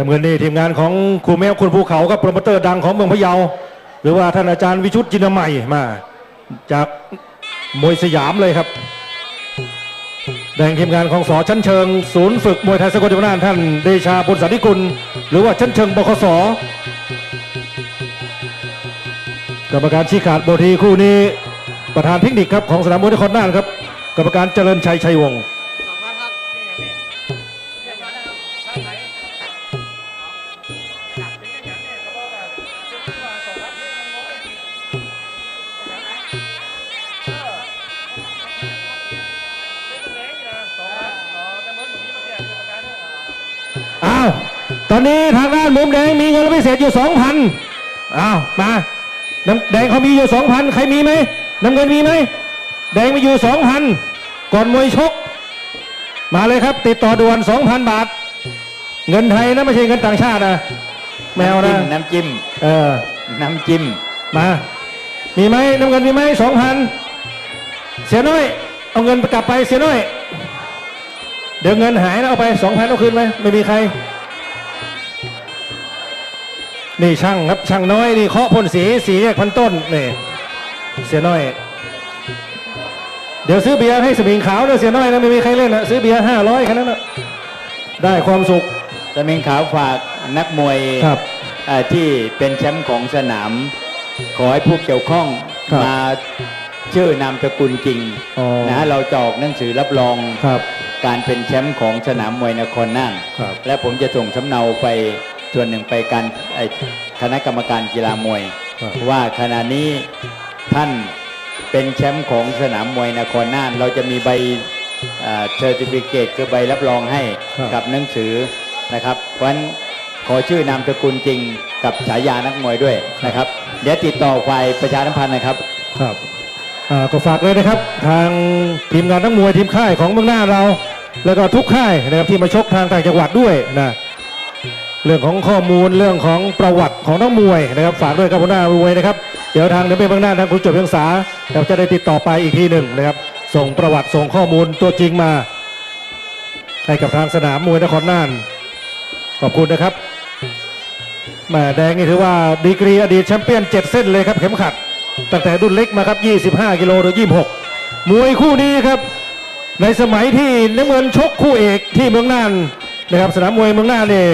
น้ำเงินนี่ทีมงานของครูแมวคุณภูเขากับโปรโมเตอร์ดังของเมืองพะเยา หรือว่าท่านอาจารย์วิชุตจินใหม่มา จากมวยสยามเลยครับ แดงทีมงานของสอชั้นเชิง ศูนย์ฝึกมวยไทยสกลจิมนานท่านเดชาบุญสันติกุล หรือว่าชั้นเชิงบคสกรรมการชี้ขาดบทีคู่นี้ ประธานเทคนิคครับของสนามมวยนครน่านครับ กรรมการเจริญชัยชัยวงศ์ พิเศษอยู่สองพันอ้าวมาน้ำแดงเขามีอยู่สองพันใครมีไหมน้ำเงินมีไหมแดงมีอยู่สองพันก่อนมวยชก มาเลยครับ ติดต่อด่วนสองพันบาท เงินไทยนะไม่ใช่เงินต่างชาตินะแมวนะน้ำจิ้มเออน้ำจิ้มมา มีไหมน้ำเงินมีไหมสองพันเสียน้อย เอาเงินกลับไปเสียน้อย เดี๋ยวเงินหายแล้วเอาไปสองพันเอาคืนไหมไม่มีใคร นี่ช่างครับช่างน้อยนี่เคาะพ่นสีสีแยกพันต้นนี่เสียน้อย เดี๋ยวซื้อเบียร์ให้สมิงขาวนะเสียน้อยนะไม่มีใครเล่นนะซื้อเบียร์ห้าร้อยแค่นั้นนะได้ความสุขตะเมงขาวฝากนักมวยครับเอ่อที่เป็นแชมป์ของสนาม ขอให้ผู้เกี่ยวข้องครับมาชื่อนามสกุลจริงอ๋อนะเราจะออกหนังสือรับรองครับการเป็นแชมป์ของสนามมวยนครน่านครับและผมจะส่งสำเนาไป ส่วนหนึ่งไปการไอ้คณะกรรมการกีฬามวยครับว่าขณะนี้ท่านเป็นแชมป์ของสนามมวยนครน่าน เราจะมีใบเซอร์ติฟิเคตคือใบรับรองให้ครับกับหนังสือนะครับ เพราะฉะนั้นขอชื่อนามสกุลจริงกับฉายานักมวยด้วยนะครับ เดี๋ยวติดต่อฝ่ายประชาสัมพันธ์นะครับครับอ่าก็ฝากเลยนะครับ ทางทีมงานนักมวยทีมค่ายของเมืองหน้าเรา แล้วก็ทุกค่ายนะครับที่มาชกทางต่างจังหวัดด้วยนะ เรื่องของข้อมูลเรื่องของประวัติของนักมวยนะครับฝากด้วยครับหัวหน้ามวยนะครับเดี๋ยวทางเดินไปเมืองหน้าทางคุณจบเพียงษาเราจะได้ติดต่อไปอีกทีหนึ่งนะครับ ส่งประวัติส่งข้อมูลตัวจริงมา ให้กับทางสนามมวยนครน่าน ขอบคุณนะครับแม่แดงนี่ถือว่าดีกรีอดีตแชมเปี้ยนเจ็ดเส้นเลยครับเข็มขัด ตั้งแต่รุ่นเล็กมาครับ 25 กิโลหรือ 26 มวยคู่นี้ครับในสมัยที่น้ำเงินชกคู่เอกที่เมืองน่านนะครับสนามมวยเมืองน่านเนี่ย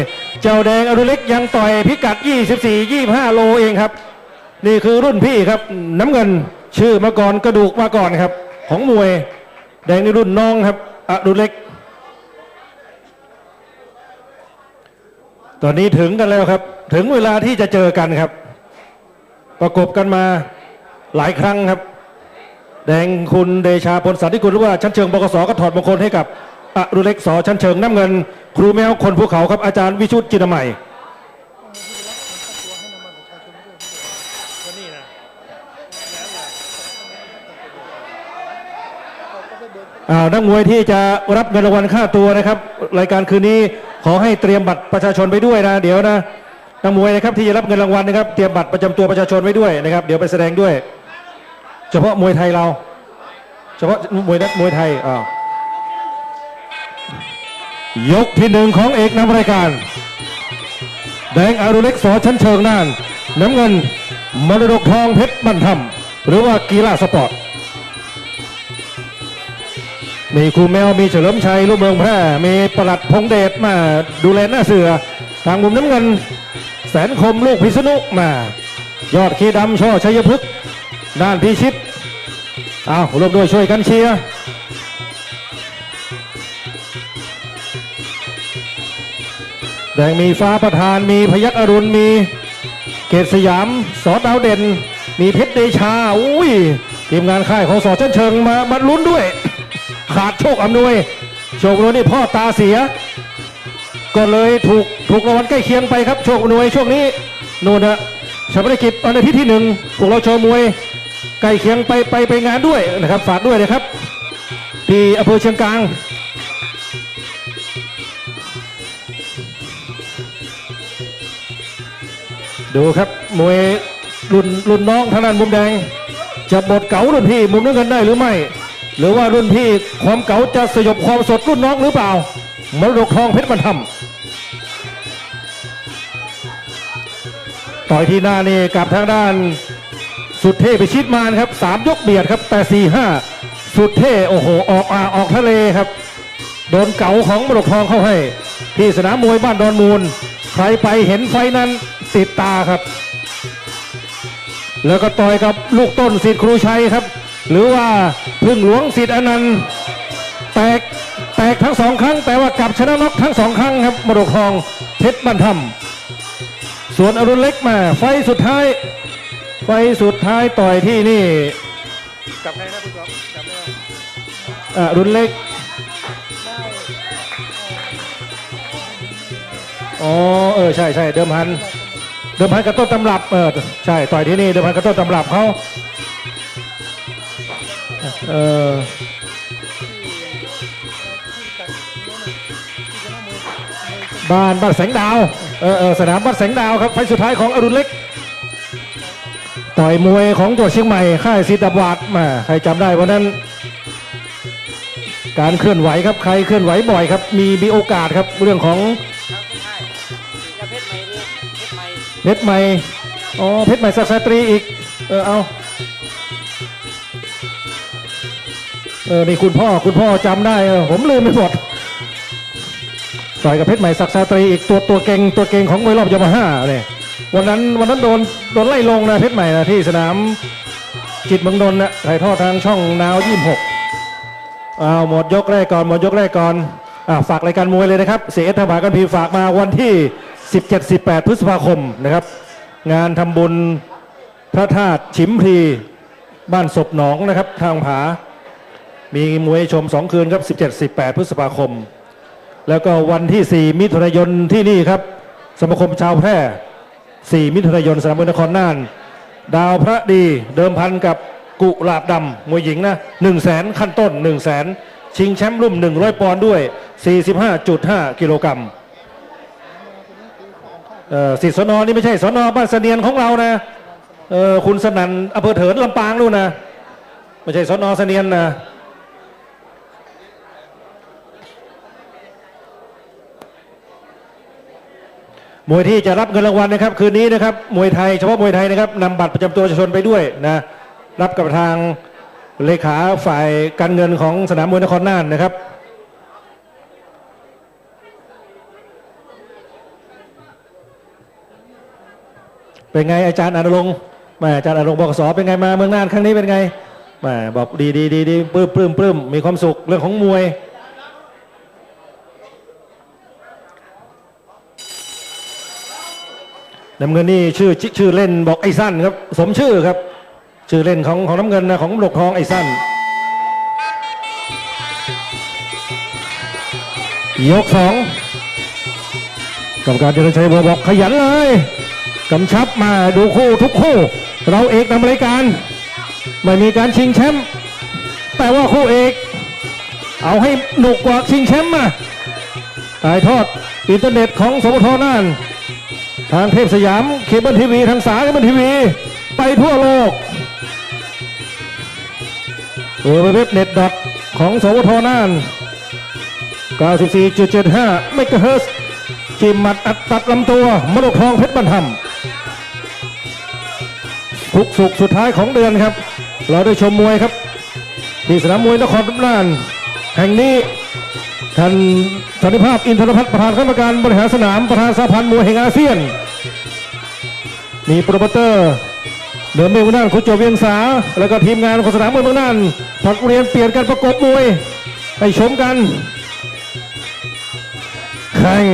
เจ้าแดงอรุเล็กยังต่อยพิกัด 24 25 โลเองครับ นี่คือรุ่นพี่ครับน้ำเงินชื่อมาก่อนกระดูกมาก่อนครับ ของมวย แดงในรุ่นน้องครับอรุเล็ก ตอนนี้ถึงกันแล้วครับ ถึงเวลาที่จะเจอกันครับ ประกบกันมาหลายครั้งครับ แดงคุณเดชาพลสันติกุลหรือว่าชั้นเชิงบกสก็ถอดมงคลให้กับ อรุเล็กสอชั้นเชิงน้ำเงิน ครูแมวคนภูเขาครับอาจารย์วิชุตจินใหม่วัยอ้าวนักมวยที่จะรับเงินรางวัลค่าตัวนะครับ รายการคืนนี้ขอให้เตรียมบัตรประชาชนไปด้วยนะ เดี๋ยวนะนักมวยนะครับที่จะรับเงินรางวัลนะครับเตรียมบัตรประจำตัวประชาชนไว้ด้วยนะครับ เดี๋ยวไปแสดงด้วย เฉพาะมวยไทยเรา เฉพาะมวยนักมวยไทยอ้า ยกที่หนึ่งของเอกนำรายการ แดงอารุเล็กสอชั้นเชิงน่าน น้ำเงินมรดกทองเพชรบันทมหรือว่ากีฬาสปอร์ต มีครูแมวมีเฉลิมชัยลูกเมืองแพร่ มีประหลัดพงเดชมาดูแลหน้าเสือ ทางมุมน้ำเงิน แสนคมลูกพิษณุมา ยอดขีดำช่อชัยพฤกษ์ด้านพิชิต เอารวมด้วยช่วยกันเชียร์ แดงมีฟ้าประธานมีพยัคฆ์อรุณมีเกตสยามสอดาวเด่น มีเพชรเดชาอุ้ยทีมงานค่ายของสอชั้นเชิงมามาลุ้นด้วย ขาดโชคอำนวย โชคอำนวยนี่พ่อตาเสีย ก็เลยถูกถูกรางวัลใกล้เคียงไปครับโชคอำนวยช่วงนี้นู่นนะชาปนกิจวันอาทิตย์ที่หนึ่งพวกเราโชว์มวยใกล้เคียงไปไปไปงานด้วยนะครับ ฝากด้วยนะครับที่อำเภอเชียงกลาง ดูครับมวยรุ่นรุ่นน้องทางด้านมุมแดง จะบดเก๋ารุ่นพี่มุมน้ำเงินได้หรือไม่ หรือว่ารุ่นพี่ความเก๋าจะสยบความสดรุ่นน้องหรือเปล่ามรดกทองเพชรบรรทมต่อยที่หน้านี่กับทางด้านสุดเท่ไปชิดมานครับสามยกเบียดครับ แต่สี่ห้าสุดเทโอ้โหออกอ่าออกทะเลครับ โดนเก๋าของมรดกทองเข้าให้ ที่สนามมวยบ้านดอนมูล ใครไปเห็นไฟนั้น ติดตาครับ แล้วก็ต่อยกับลูกต้นสิทธิ์ครูชัยครับ หรือว่าพึ่งหลวงสิทธิ์อนันต์แตกแตกทั้งสองครั้ง แต่ว่ากลับชนะน็อกทั้งสองครั้งครับมรดกทองเพชรบันทมส่วนอรุณเล็กมา ไฟสุดท้าย ไฟสุดท้ายต่อยที่นี่จับไงนะคุณจ๊อบจับได้ไหมอรุณเล็กอ๋อเออใช่ใช่เดิมพัน เดิมพันกับต้นตำรับเออใช่ต่อยที่นี่เดิมพันกับต้นตำรับเขาเออบ้านบ้านแสงดาวเออเออสนามบ้านแสงดาวครับไฟสุดท้ายของอรุณเล็ก ต่อยมวยของจังหวัดเชียงใหม่ค่ายสิดับวาดมาใครจำได้วันนั้น การเคลื่อนไหวครับใครเคลื่อนไหวบ่อยครับ มีมีโอกาสครับเรื่องของ เพชรใหม่อ๋อเพชรใหม่ศักสตรีอีก เออเอาเออนี่คุณพ่อคุณพ่อจำได้เออผมลืมไปหมดต่อยกับเพชรใหม่ศักสตรีอีกตัวตัวเก่งตัวเก่งของมวยรอบยามาฮ่าเนี่ยวันนั้นวันนั้นโดนโดนไล่ลงนะเพชรใหม่นะที่สนามจิตเมืองนนท์นะถ่ายทอดทางช่องนาวยี่หกอ้าวหมดยกแรกก่อนหมดยกแรกก่อนอ่าฝากรายการมวยเลยนะครับเสียเอสธบากันพีฝากมาวันที่ 17-18 พฤษภาคมนะครับ งานทำบุญพระธาตุฉิมพีบ้านศพหนองนะครับ ทางผา มีมวยชม 2 คืนครับ 17-18 พฤษภาคม แล้วก็วันที่ 4 มิถุนายนที่นี่ครับ สมาคมชาวแพร่ 4 มิถุนายนสนามมวยนครน่าน ดาวพระดีเดิมพันกับกุหลาบดำมวยหญิงนะ1 0 0 0 0แสนขั้นต้น 1 0 0 0 0แสนชิงแชมป์รุ่ม 100 ปอนด์ด้วย 45.5 กิโลกรัม สิทธิสนอนี่ไม่ใช่สนอบ้านเสนียนของเรานะเออคุณสนันอำเภอเถินลำปางนู่นนะไม่ใช่สนอเสนียนนะมวยที่จะรับเงินรางวัลนะครับ คืนนี้นะครับมวยไทยเฉพาะมวยไทยนะครับนำบัตรประจำตัวประชาชนไปด้วยนะรับกับทางเลขาฝ่ายการเงินของสนามมวยนครน่านนะครับ เป็นไงอาจารย์อนุรงค์แม่อาจารย์อนุรงค์บอกสอเป็นไงมาเมืองน่านครั้งนี้เป็นไงแม่บอกดีดีดีดีปลื้มปลื้มปลื้มมีความสุขเรื่องของมวย น้ำเงินนี่ชื่อชื่อเล่นบอกไอ้สั้นครับ สมชื่อครับ ชื่อเล่นของของน้ำเงินนะของหลกทองไอ้สั้น ยกสองกรรมการเจริญชัยบอกขยันเลยำชับมาดูคู่ทุกคู่ เราเอกนำรายการ ไม่มีการชิงแชมป์แต่ว่าคู่เอก เอาให้หนุกกว่าชิงแชมป์มาถ่ายทอดอินเทอร์เน็ตของสปทน่าน ทางเทพสยามเคเบิลทีวีทางสายเคเบิลทีวี ไปทั่วโลกเว็บเน็ตดอทของสวทน่าน 94.75 เมกะเฮิรตจิมมัดอัดตัดลำตัวมรดกทองเพชรบันทม ทุกสุกสุดท้ายของเดือนครับ เราได้ชมมวยครับ ที่สนามมวยนครน่านแห่งนี้ท่านสันติภาพอินทรพัฒน์ประธานคณะกรรมการบริหารสนามประธานสหพันธ์มวยแห่งอาเซียน มีโปรโมเตอร์เดิมเมืองน่านคุณโจเวียงสา แล้วก็ทีมงานของสนามมวยเมืองน่านผลัดเรียนเปลี่ยนกันประกบมวยให้ชมกันแข่ง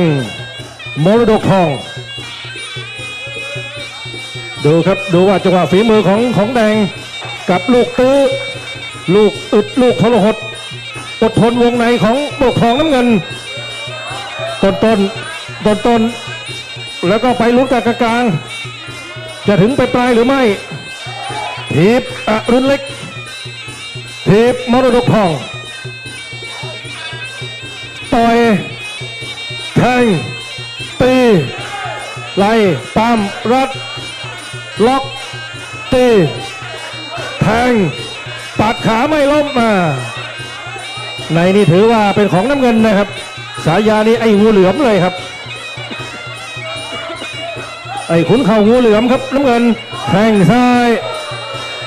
มรดกทอง ดูครับดูว่าจังหวะฝีมือของของแดงกับลูกตื้อลูกอึดลูกทรหดอดทนวงในของปกครองน้ำเงิน ต้นต้นต้นต้นแล้วก็ไปลุ้นกับกลาง จะถึงไปปลายหรือไม่ทีบอรุณเล็กทีบมรดกทอง ต่อยแทงตีไล่ตามรัด ล็อกตีแทงปัดขาไม่ล้มมา ในนี่ถือว่าเป็นของน้ำเงินนะครับ สายานี้ไอ้งูเหลือมเลยครับ ไอ้ขุนเข่างูเหลือมครับน้ำเงินแทงซ้าย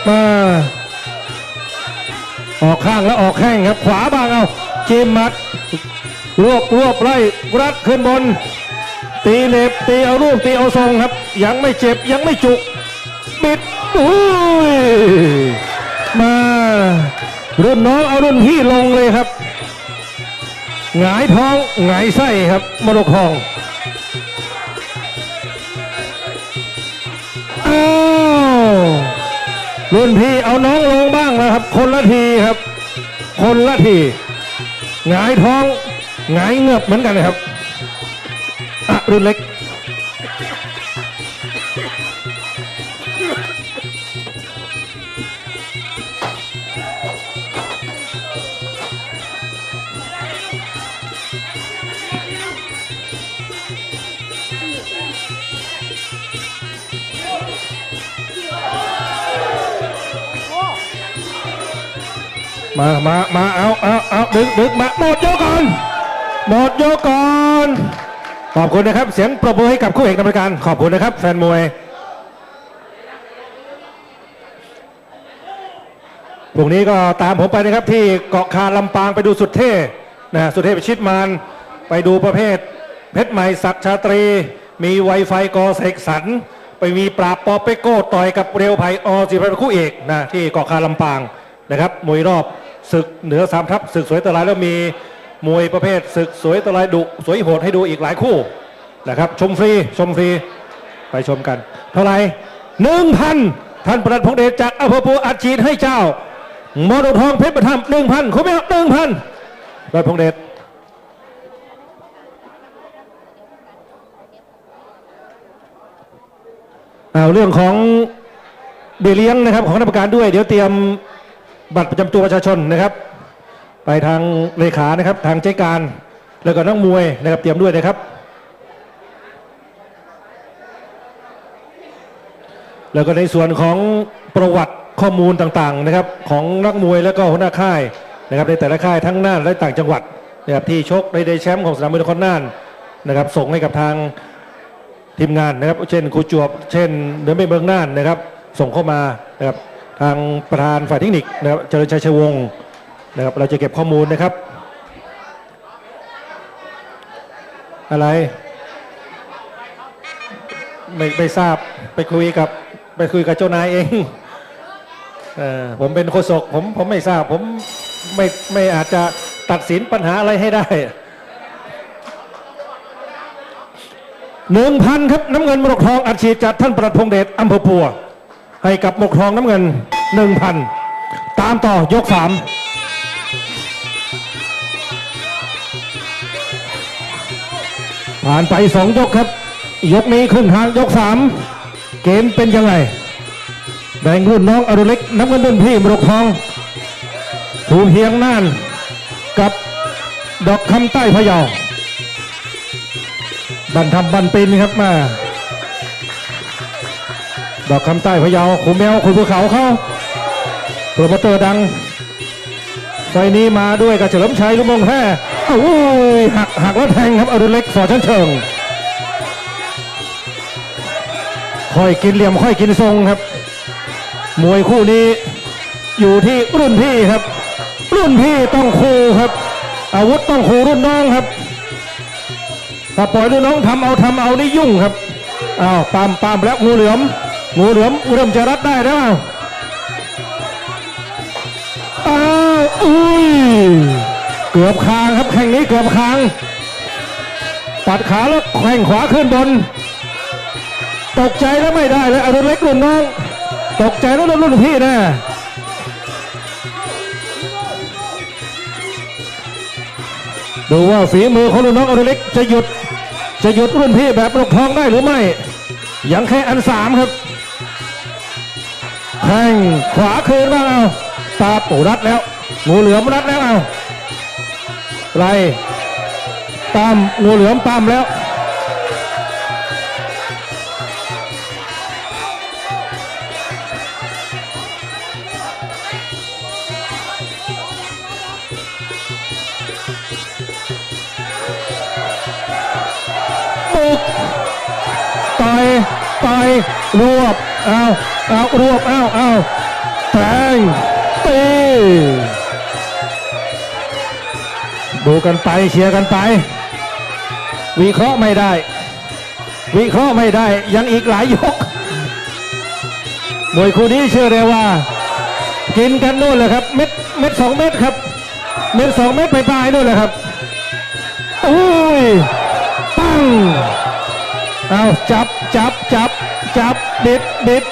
มาออกข้างแล้วออกแข้งครับ ขวาบางเอาเจมมัดรวบรวบไล่รัดขึ้นบน ตีเหน็บตีเอารูปตีเอาทรงครับ ยังไม่เจ็บยังไม่จุก บิดอุ้ยมารุ่นน้องเอารุ่นพี่ลงเลยครับหงายท้องหงายไส้ครับมรดกทองอ้าวรุ่นพี่เอาน้องลงบ้างแล้วครับ คนละทีครับ คนละทีหงายท้องหงายเงือบเหมือนกันนะครับอะรุ่นเล็ก มามามาเอาเอาเอาดึกดึกมาหมดยกก่อนหมดยกก่อนขอบคุณนะครับ เสียงปรบมือให้กับคู่เอกนำรายการขอบคุณนะครับ แฟนมวยพรุ่งนี้ก็ตามผมไปนะครับที่เกาะคาลำปางไปดูสุดเท่นะสุดเท่ไปชิดมานไปดูประเภท เพชรใหม่ศักชาตรี มีไวไฟกอเสกสรรไปมีปราบปอเปโก้ต่อยกับเรียวไผ่อสิพันคู่เอกนะที่เกาะคาลำปางนะครับมวยรอบ ศึกเหนือสามทัพศึกสวยตะลายแล้วมีมวยประเภทศึกสวยตะลายดุสวยโหดให้ดูอีกหลายคู่นะครับ ชมฟรีชมฟรีไปชมกัน เท่าไหร่หนึ่งพันท่านประหลัดพงเดชจากอำเภอปูอัดฉีดให้เจ้ามรดทองเพชรประทับหนึ่งพันครบไมครับหนึ่งพันประหลัดพงเดชเอาเรื่องของเบี้ยเลี้ยงนะครับของคณะกรรมการด้วย เดี๋ยวเตรียม บัตรประจำตัวประชาชนนะครับ ไปทางเลขานะครับ ทางเจ๊การ แล้วก็นักมวยนะครับเตรียมด้วยนะครับ แล้วก็ในส่วนของประวัติข้อมูลต่างๆนะครับ ของนักมวยแล้วก็หัวหน้าค่ายนะครับในแต่ละค่ายทั้งน่านและต่างจังหวัดนะครับที่ชกในแชมป์ของสนามมวยนครน่านนะครับ ส่งให้กับทางทีมงานนะครับ เช่นครูจวบ เช่นเดินไปเมืองน่านนะครับ ส่งเข้ามานะครับ ทางประธานฝ่ายเทคนิคนะครับเจริญชัยชัยวงศ์นะครับเราจะเก็บข้อมูลนะครับ อะไร ไม่ไม่ทราบไปคุยกับไปคุยกับเจ้านายเองเออผมเป็นโฆษกผมผมไม่ทราบผมไม่ไม่อาจจะตัดสินปัญหาอะไรให้ได้หนึ่งพันครับน้ำเงินมรกทองอัดฉีดจากท่านประหลัดพงเดชอำเภอปัว ให้กับหมกทองน้ำเงินหนึ่งพันตามต่อยกสามผ่านไปสองยกครับ ยกนี้ครึ่งทางยกสามเกมเป็นยังไงแบ่งรุ่นน้องอรุเล็กน้ำเงินรุ่นพี่มรกทองถูเพียงน่านกับดอกคำใต้พะเยาบันทำบันปินครับมา ดอกคำใต้พะเยาขุมแมวขุนภูเขาเข้าโปรโมเตอร์ดังไฟนี้มาด้วยกับเฉลิมชัยลุงมงแพ้โอ้ยหักหักแล้วแทงครับอรุณเล็กสอชั้นเชิงค่อยกินเหลี่ยมค่อยกินทรงครับ มวยคู่นี้อยู่ที่รุ่นพี่ครับ รุ่นพี่ต้องคูครับ อาวุธต้องคูรุ่นน้องครับถ้าปล่อยรุ่นน้องทำเอาทำเอานี่ยุ่งครับอ้าวปามปามแล้วงูเหลือม งูเหลือมเริ่มจะรัดได้แล้วอ้าวอ้าวอุ้ยเกือบคางครับแข่งนี้เกือบคางตัดขาแล้วแข่งขวาขึ้นบน ตกใจแล้วไม่ได้เลยอรุณเล็กรุ่นน้อง ตกใจแล้วรุ่นพี่แนะดูว่าฝีมือของรุ่นน้องอรุณเล็กจะหยุดจะหยุดรุ่นพี่แบบปลกทองได้หรือไม่ ยังแค่อันสามครับ แทงขวาคืนบ้างเอาตาปูรัดแล้วงูเหลือมรัดแล้วเอาไรตามงูเหลือมตามแล้วบุกต่อยต่อยรวบเอา เอารวบเอาเอาแทงตีดูกันไปเชียร์กันไป วิเคราะห์ไม่ได้ วิเคราะห์ไม่ได้ยังอีกหลายยกมวยคู่นี้เชื่อเลยว่า กินกันนู่นเลยครับเม็ดเม็ดสองเม็ดครับ เม็ดสองเม็ดไปปลายนู่นเลยครับอุ้ยปังเอาจับจับจับจับบิดบิด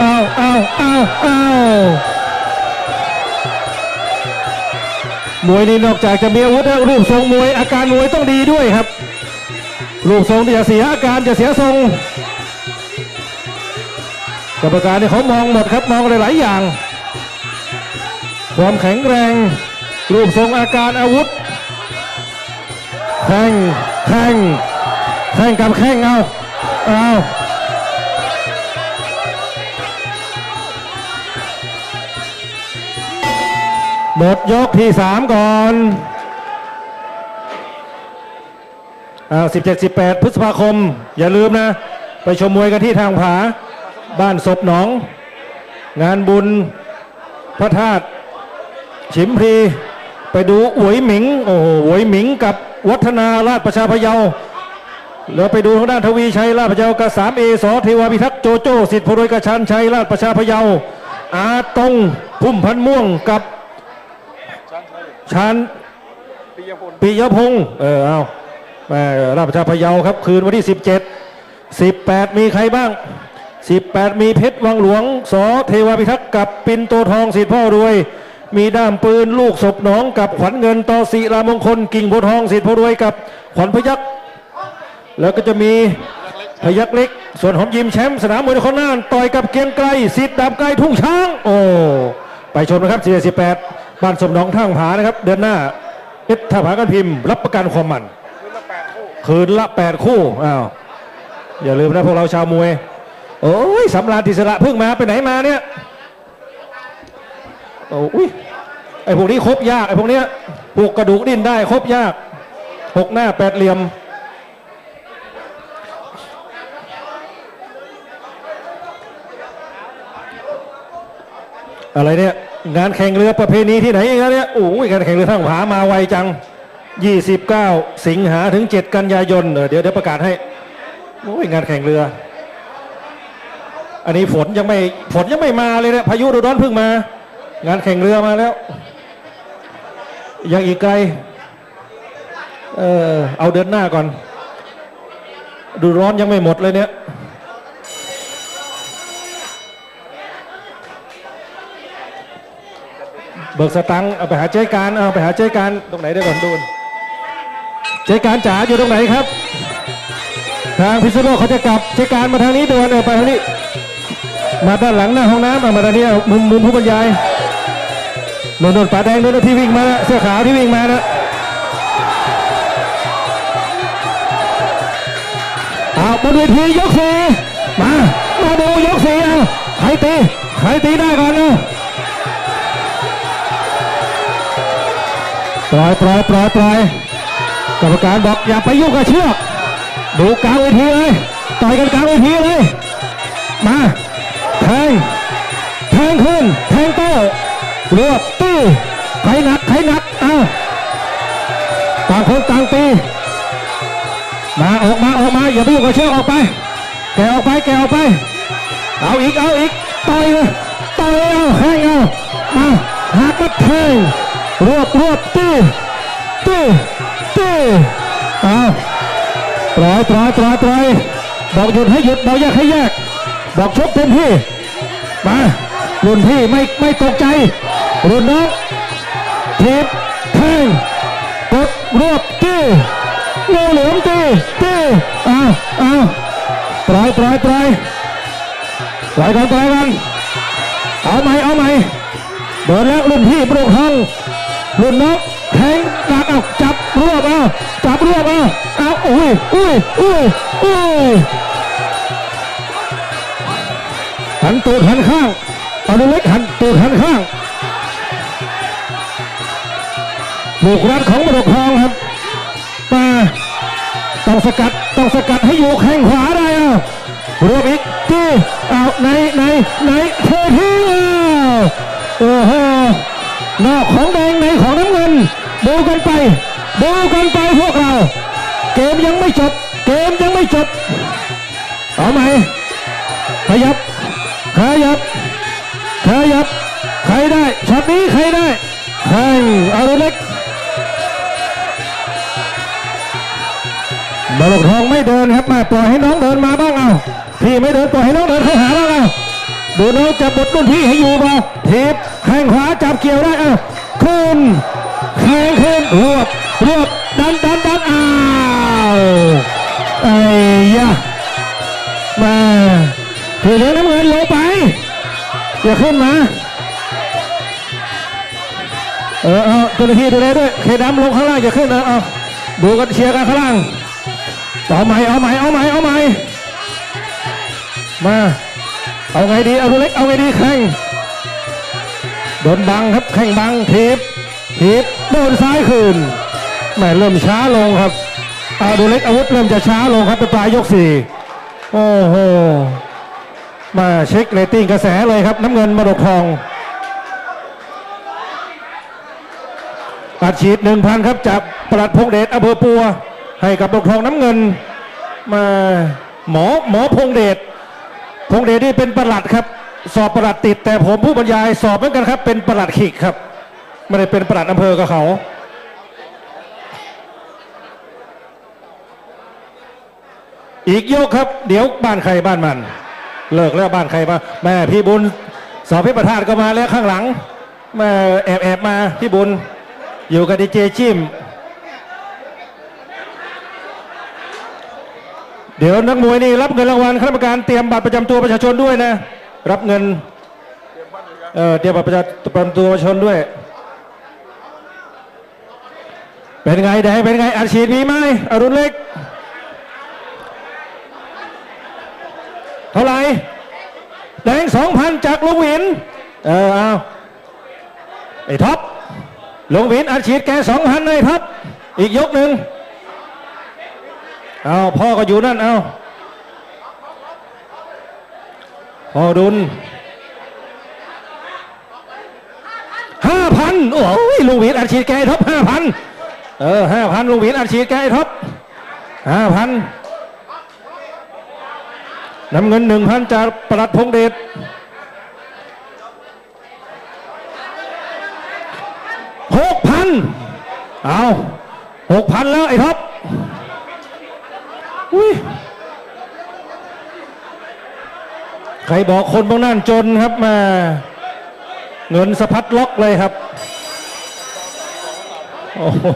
อาเอาเอาเอามวยนี่นอกจากจะมีอาวุธรูปทรงมวยอาการมวยต้องดีด้วยครับ รูปทรงจะเสียอาการจะเสียทรง กรรมการนี่เขามองหมดครับมองหลาย ๆ อย่าง ความแข็งแรง รูปทรงอาการอาวุธแข่งแข่งแข่งกับแข่งเอาเอา หมดยกที่สามก่อนอ้าว17 18พฤษภาคม อย่าลืมนะ ไปชมมวยกันที่ทางผา บ้านศพหนอง งานบุญพระธาตุฉิมพีไปดูอวยหมิง โอ้โหอวยหมิงกับวัฒนาราชประชาพเยาแล้วไปดูทางด้านทวีชัยราชประชากับสามเอสอเทวาพิทักษ์โจโจ้สิทธิพลอยกระชันชัยราชประชาพเยาอาตงพุ่มพันม่วงกับ ชันชัยชานปิยพลปิยพงศ์เออเอาแม่ราชประชาพะเยาครับ คืนวันที่ 17 18 มีใครบ้าง 18 มีเพชรวังหลวงสอเทวาพิทักษ์กับปินโตทองสิทธิพ่อรวย มีด้ามปืนลูกศพหนองกับขวัญเงินต่อศิรามงคลกิ่งโพธิ์ทองสิทธิพ่อรวยกับขวัญพยักษ์แล้วก็จะมีพยักษ์เล็ก ส่วนหอมยิมแชมป์สนามมวยนครน่านต่อยกับเกรียงไกรสิทธิ์ดาบไกลทุ่งช้าง โอ้ไปชมนะครับ48 บ้านสมหนองท่างผานะครับ เดือนหน้าเพชรท่าผากันพิมพ์ รับประกันความมันคืนละแปดคู่คืนละ8คู่อ้าวอย่าลืมนะพวกเราชาวมวย โอ้ยสำราญติสระเพิ่งมาไปไหนมาเนี่ยโอ้ยไอพวกนี้ครบยากไอพวกเนี้ยปลูกกระดูกดิ้นได้ครบยากหกหน้าแปดเหลี่ยมอะไรเนี่ย งานแข่งเรือประเพณีที่ไหนอีกแล้วเนี่ยโอ้ยงานแข่งเรือทางผามาไวจัง 29 สิงหาถึง 7 กันยายนเดี๋ยวเดี๋ยวประกาศให้โอ้ยงานแข่งเรือ อันนี้ฝนยังไม่ฝนยังไม่มาเลยเนี่ยพายุดูร้อนเพิ่งมา งานแข่งเรือมาแล้ว ยังอีกไกลเออเอาเดือนหน้าก่อน ดูร้อนยังไม่หมดเลยเนี่ย เบิกสตังค์เอาไปหาเจ๊การเอาไปหาเจ๊การตรงไหนได้ก่อนดูนเจ๊การจ๋าอยู่ตรงไหนครับ ทางพิษณุโลกเขาจะกลับเจ๊การมาทางนี้ด่วนเออไปทางนี้ มาด้านหลังหน้าห้องน้ำเอามาทางนี้มุมมุมผู้บรรยายโดนโดนป่าแดงโดนที่วิ่งมานะเสื้อขาวที่วิ่งมานะเอาบนเวทียกสี่มามาดูยกสี่เอาใครตีใครตีได้ก่อนเอา ปล่อยปล่อยปล่อยปล่อยกรรมการบอกอย่าไปยุ่งกับเชือกดูกลางเวทีเลยต่อยกันกลางเวทีเลย มาแทงแทงขึ้นแทงโต้รวบตีใครหนักใครหนักเอาต่างคนต่างตีมาออกมาออกมาอย่าไปยุ่งกับเชือกออกไป แกออกไปแกออกไป เอาอีกเอาอีกต่อยเลยต่อยเอาแทงเอามาหักก็แทง รวบรวบตีตีตีเอาปล่อยปล่อยปล่อยปล่อยบอกหยุดให้หยุดบอกแยกให้แยก บอกชกเต็มที่มารุ่นพี่ไม่ไม่ตกใจ รุ่นน้องทีบแทงกดรวบตีงูเหลือมตีตีเอาเอาปล่อยปล่อยปล่อยปล่อยกันปล่อยกันเอาไหมเอาไหมเดินแล้วรุ่นพี่ปลุกห้อง รุ่นน้องแทงดักเอาจับรวบเอาจับรวบเอาเอาอุ้ยอุ้ยอุ้ยอุ้ยหันตูดหันข้างเอาเล็กหันตูดหันข้างลูกรัดของปลุกห้องครับมาต้องสกัดต้องสกัดให้อยู่แข้งขวาได้เอารวบอีกที่เอาในในในเททิ้งอ้าโอ้โห นอกของแดงในของน้ำเงิน ดูกันไป ดูกันไปพวกเรา เกมยังไม่จบ เกมยังไม่จบ เอาไหมขยับ ขยับ ขยับ ใครได้ช็อตนี้ใครได้แข่งอารุเล็กบอลทองไม่เดินครับมาปล่อยให้น้องเดินมาบ้างเอาพี่ไม่เดินปล่อยให้น้องเดินเข้าหาบ้างเอาดูน้องจับบทรุ่นพี่ให้อยู่เปล่าทีบ แข้งขวาจับเกี่ยวได้เอาขึ้นแข้งขึ้นรวบรวบดันดันดันอ้าวไอ้ยะมาถือเหลืองน้ำเงินลงไปอย่าขึ้นมาเออเอาเจ้าหน้าที่ดูแลด้วยเคดำลงข้างล่างอย่าขึ้นนะเอาดูกันเชียร์กันข้างล่างเอาใหม่เอาใหม่เอาใหม่เอาใหม่มาเอาไงดีเอาเล็กเอาไงดีแข่ง โดนบังครับแข่งบังทีบทีบโดนซ้ายคืนแหม่เริ่มช้าลงครับอาดูเล็กอาวุธเริ่มจะช้าลงครับเป็นปลายยกสี่โอ้โหมาเช็คเรตติ้งกระแสเลยครับ น้ำเงินมรดกทองอัดฉีดหนึ่งพันครับจากปลัดพงเดชอำเภอปัว ให้กับดกทองน้ำเงิน มาหมอหมอพงเดชพงเดชนี่เป็นประหลัดครับ สอบประหลัดติดแต่ผมผู้บรรยายสอบเหมือนกันครับ เป็นประหลัดขิกครับไม่ได้เป็นประหลัดอำเภอกับเขาอีกยกครับ เดี๋ยวบ้านใครบ้านมัน เลิกแล้วบ้านใครบ้านแม่พี่บุญสอบพิประธานก็มาแล้วข้างหลังแม่แอบแอบมาพี่บุญ อยู่กับดีเจจิมเดี๋ยวนักมวยนี่รับเงินรางวัลคณะกรรมการเตรียมบัตรประจำตัวประชาชนด้วยนะ รับเงินเออเตรียมบัตรประตัวประชนด้วย เป็นไงแดงเป็นไงอัดฉีดมีไหมอรุณเล็ก เท่าไหร่แดงสองพันจากลุงวิน เออเอาไอ้ท็อปลงวินอัดฉีดแกสองพันเลยครับอีกยกหนึ่งเอาพ่อก็อยู่นั่นเอาพ่ อดุลห้าพันโอ้ยลุงวินอัดฉีดแกไอ้ท็อปห้าพันเออห้าพันลุงวินอัดฉีดแกไอ้ท็อปห้าพันน้ำเงินหนึ่งพันจากประหลัดพงเดชหกพันเอาหกพันแล้วไอ้ท็อปอุ้ยใคร บอกคนพวกนั้นจนครับมา เงินสะพัดล็อกเลยครับโอ้โห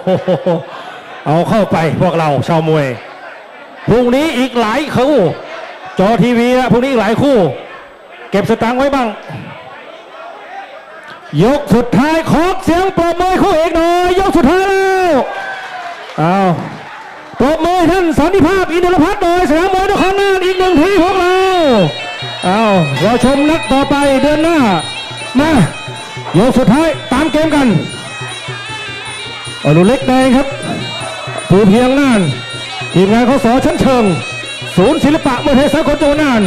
เอาเข้าไปพวกเราชาวมวยพรุ่งนี้อีกหลายคู่จอทีวีอะพรุ่งนี้อีกหลายคู่ เก็บสตางค์ไว้บ้าง ยกสุดท้ายขอเสียงปรบมือคู่เอกหน่อยยกสุดท้ายแล้วเอาปรบมือท่านสันติภาพอินทรพัฒน์หน่อยสนามมวยนครนาอีกหนึ่งทีพวกเรา เอาเราชมนักต่อไปเดือนหน้า มาโยกสุดท้ายตามเกมกันอนุเล็กแดงครับปูเพียงน่าน ทีมงานเขอสอชั้นเชิง ศูนย์ศิลปะมวยไทยสากลจังหวัดน่าน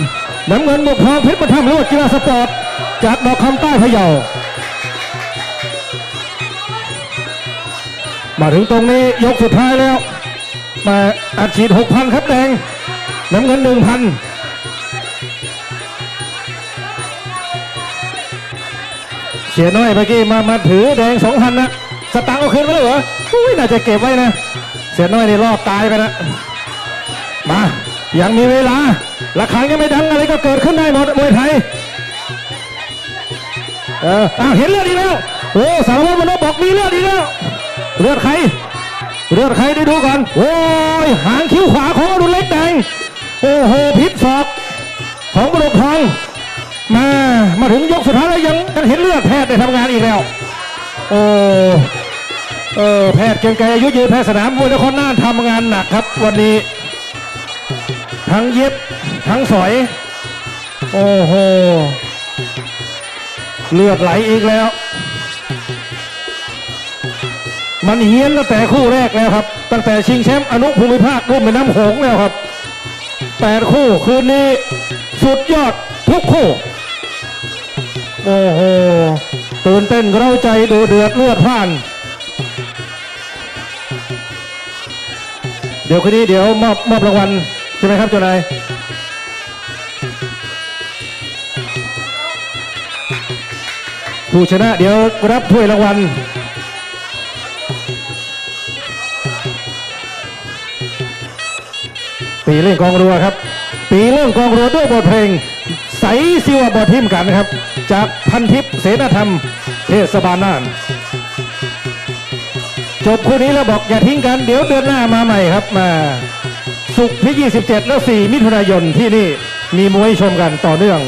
น้ำเงินหมวกทองเพชรประทับรวดกีฬาสปอร์ต จากดอกคำใต้พะเยา มาถึงตรงนี้ยกสุดท้ายแล้ว มาอัดฉีด 6,000 ครับแดง น้ำเงิน 1,000 เสียน้อยเมื่อกี้มามาถือแดงสองพันนะสตังค์เอาคืนไว้แล้วเหรออุ้ยน่าจะเก็บไว้นะ เสียน้อยนี่รอบตายไปนะมายังมีเวลาราคายังไม่ดังอะไรก็เกิดขึ้นได้หมดมวยไทยเอออ้าวเห็นเลือดอีกแล้วโอ้สารวัตรมโนบอกมีเลือดอีกแล้วเลือดใครเลือดใครได้ดูก่อนโอ้ยหางคิ้วขวาของอดุลเล็กแดงโอ้โหพิษศอกของบรกทอง มามาถึงยกสุดท้ายแล้วยังยังเห็นเลือดแพทย์ได้ทำงานอีกแล้ว โอ้เออแพทย์เก่งไกรอายุยืนแพทย์สนามมวยนครน่านทำงานหนักครับ วันนี้ ทั้งเย็บทั้งสอย โอ้โหเลือดไหลอีกแล้ว มันเฮี้ยนตั้งแต่คู่แรกแล้วครับ ตั้งแต่ชิงแชมป์อนุภูมิภาคร่วมแม่น้ำโขงแล้วครับแปดคู่คืนนี้สุดยอดทุกคู่ โอ้โหตื่นเต้นเร้าใจดูเดือดเลือดพล่าน เดี๋ยวคืนนี้เดี๋ยวมอบมอบรางวัลใช่ไหมครับเจ้านายผู้ชนะเดี๋ยวรับถ้วยรางวัลปีเล่นกองรัวครับ ปีเล่นกองรัวด้วยบทเพลง สสิวบททิมกันนะครับ จากพันทิพย์เสนาธรรม เทศบาลน่าน จบคู่นี้แล้วบอกอย่าทิ้งกัน เดี๋ยวเดือนหน้ามาใหม่ครับมาสุกที่ 27 และ 4 มิถุนายนที่นี่มีมวยชมกันต่อเนื่อง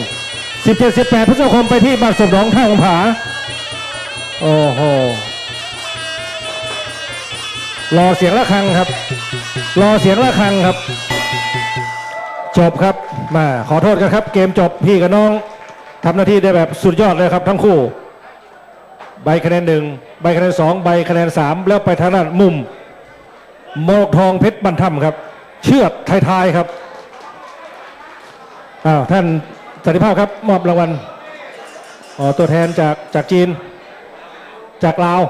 17-18พฤษภาคมไปที่บ้านสมน้องท่าของผา โอ้โห รอเสียงะระฆังครับ รอเสียงะระฆังครับ จบครับ มาขอโทษกันครับ เกมจบพี่กับน้องทำหน้าที่ได้แบบสุดยอดเลยครับ ทั้งคู่ ใบคะแนนหนึ่งใบคะแนนสองใบคะแนนสามแล้วไปทางด้านมุมโมกทองเพชรบรรทัมครับ เชือดไทยๆครับอ้าวท่านสันติภาพครับ มอบรางวัลอ๋อตัวแทนจากจากจีน จากลาว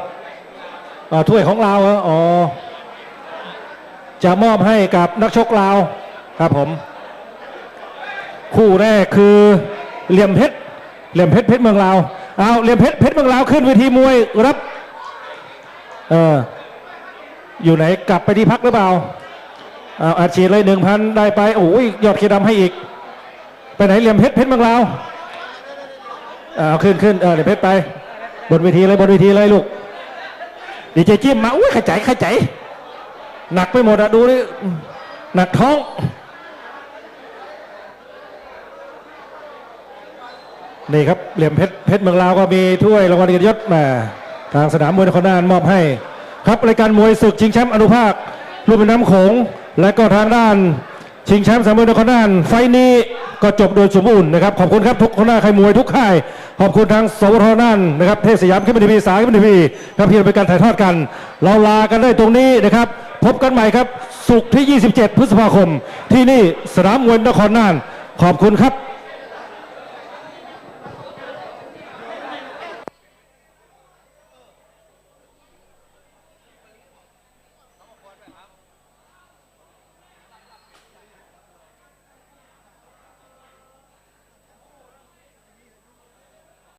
อ๋อถ้วยของลาวเหรออ๋อจะมอบให้กับนักชกลาวครับผม คู่แรกคือเหลี่ยมเพชรเหลี่ยมเพชรเพชรเมืองลาวเอาเหลี่ยมเพชรเพชรเมืองลาวขึ้นเวทีมวยรับเอออยู่ไหนกลับไปที่พักหรือเปล่าเอาอาชีพเลยหนึ่งพันได้ไปโอ้ยยอดเคดำให้อีก ไปไหนเหลี่ยมเพชรเพชรเมืองลาวเอาขึ้นขึ้นเออเหลี่ยมเพชรไป บนเวทีเลยบนเวทีเลยลูกดีเจจิ้มมาอุ้ยขจายขจายหนักไปหมดอะดูดิหนักท้อง นี่ครับเหลี่ยมเพชรเพชรเมืองลาวก็มีถ้วยรางวัลเกียรติยศมาทางสนามมวยนครน่านมอบให้ ครับรายการมวยศึกชิงแชมป์อนุภาครุ่นเป็นน้ำโขงและก็ทางด้าน ชิงแชมป์สามมวยนครน่านไฟล์นี้ก็จบโดยสมบูรณ์นะครับขอบคุณครับทุกคนหน้าใครมวยทุกค่าย ขอบคุณทางสวทน่านนะครับเทศสยามขึ้นมาทีวีสายขึ้นมาทีวีครับที่เป็นการถ่ายทอดกัน เราลากันได้ตรงนี้นะครับ พบกันใหม่ครับศุกร์ที่ 27 พฤษภาคม ที่นี่สนามมวยนครน่าน ขอบคุณครับ